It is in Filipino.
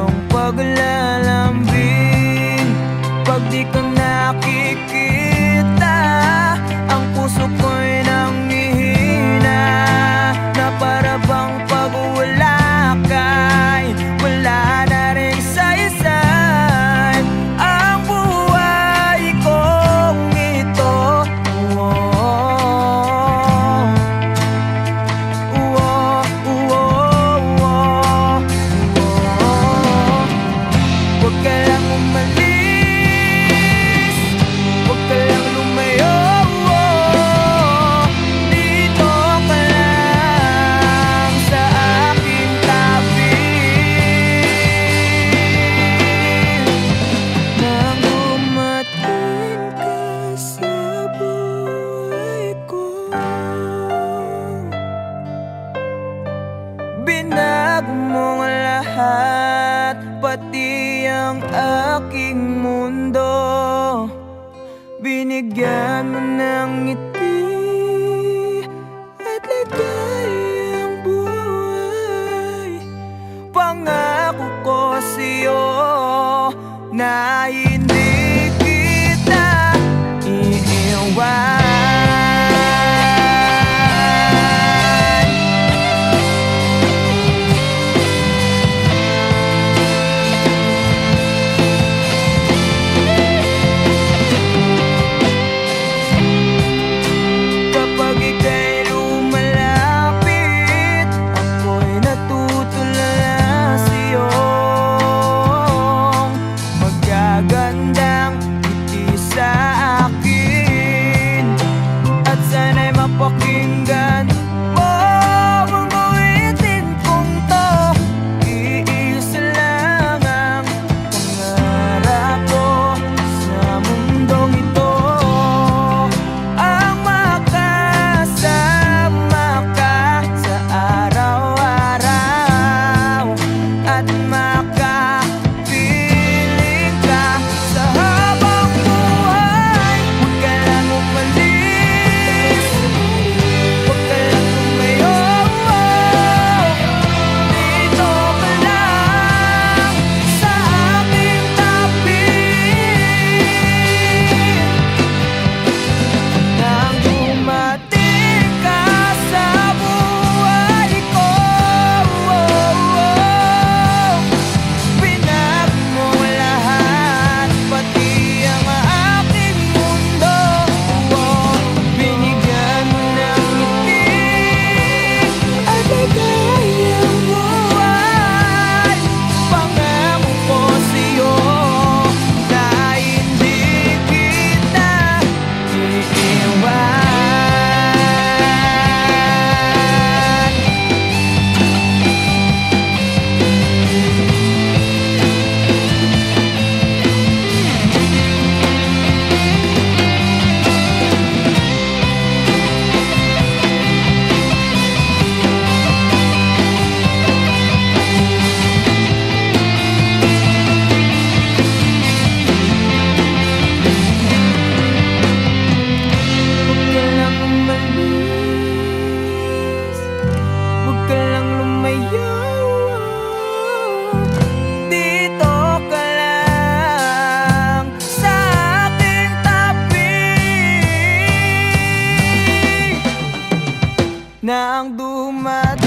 iyong paglalambing. Pag di ka nakikita pati ang aking mundo. Binigyan mo ng ngiti at ligayang buhay. Pangako ko sa'yo na hindi kita iiwan na ang dumating